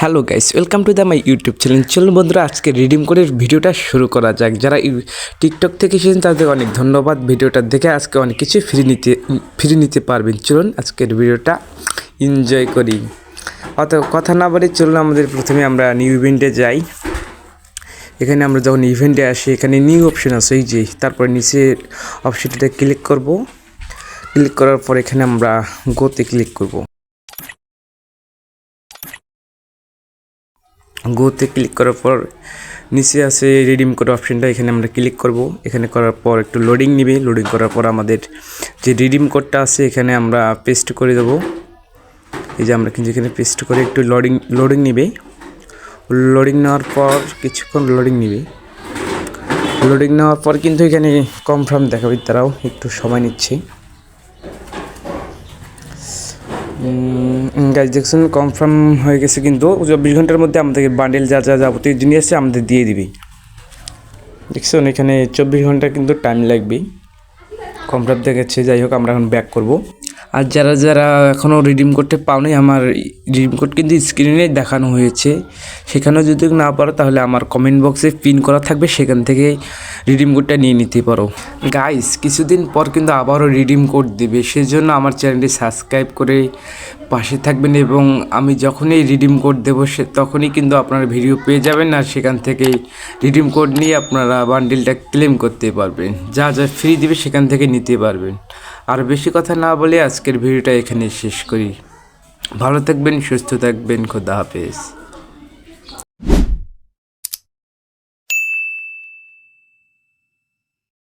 Hello guys, welcome to the my YouTube channel. চলুন বন্ধুরা, আজকে রিডিম করে ভিডিওটা শুরু করা যাক। যারা টিকটক থেকে এসেছেন, তাদের অনেক ধন্যবাদ। ভিডিওটা দেখে আজকে অনেক কিছু ফ্রি নিতে ফ্রি নিতে পারবেন। চলুন, আজকের ভিডিওটা এনজয় করি। অত কথা না বলে চলুন, আমাদের প্রথমে আমরা নিউ ইভেন্টে যাই। এখানে আমরা যখন ইভেন্টে আসি, এখানে নিউ অপশন আছে, এই যে, তারপর নিচে অপশনটাতে ক্লিক করব। ক্লিক করার পর এখানে আমরা গোতে ক্লিক করব। গোতে ক্লিক করার পর নিচে আছে রিডিম কোড অপশনটা এখানে আমরা ক্লিক করব। এখানে করার পর একটু লোডিং নিবে। লোডিং করার পর আমাদের যে রিডিম কোডটা আছে, এখানে আমরা পেস্ট করে দেবো। এই যে আমরা কিন্তু এখানে পেস্ট করে একটু লোডিং লোডিং নিবে। লোডিং নেওয়ার পর কিছুক্ষণ লোডিং নিবে। লোডিং নেওয়ার পর কিন্তু এখানে কনফার্ম দেখাবে। তারাও একটু সময় নিচ্ছে। গাছ দেখছেন কনফার্ম হয়ে গেছে কিন্তু চব্বিশ ঘণ্টার মধ্যে আমাদেরকে বান্ডেল যা যা, যাবতীয় জিনিস আছে, আমাদের দিয়ে দিবি। দেখছেন, এখানে চব্বিশ ঘণ্টা কিন্তু টাইম লাগবে কনফার্ম দেখাচ্ছে, যাই হোক, আমরা এখন ব্যাক করব। আর যারা যারা এখনও রিডিম করতে পাওনি, আমার রিডিম কোড কিন্তু স্ক্রিনে দেখানো হয়েছে। সেখানেও যদি না পারো, তাহলে আমার কমেন্ট বক্সে পিন করা থাকবে, সেখান থেকে রিডিম কোডটা নিয়ে নিতে পারো। গাইস কিছুদিন পর কিন্তু আবারও রিডিম কোড দেবে, সেজন্য আমার চ্যানেলটি সাবস্ক্রাইব করে পাশে থাকবেন এবং আমি যখনই রিডিম কোড দেবো, সে তখনই কিন্তু আপনারা ভিডিও পেয়ে যাবেন আর সেখান থেকেই রিডিম কোড নিয়ে আপনারা বান্ডিলটা ক্লেম করতে পারবেন। যা যা ফ্রি দিবে, সেখান থেকে নিতে পারবেন। আর বেশি কথা না বলে আজকের ভিডিওটা এখানে শেষ করি। ভালো থাকবেন, সুস্থ থাকবেন, খোদা হাফেজ।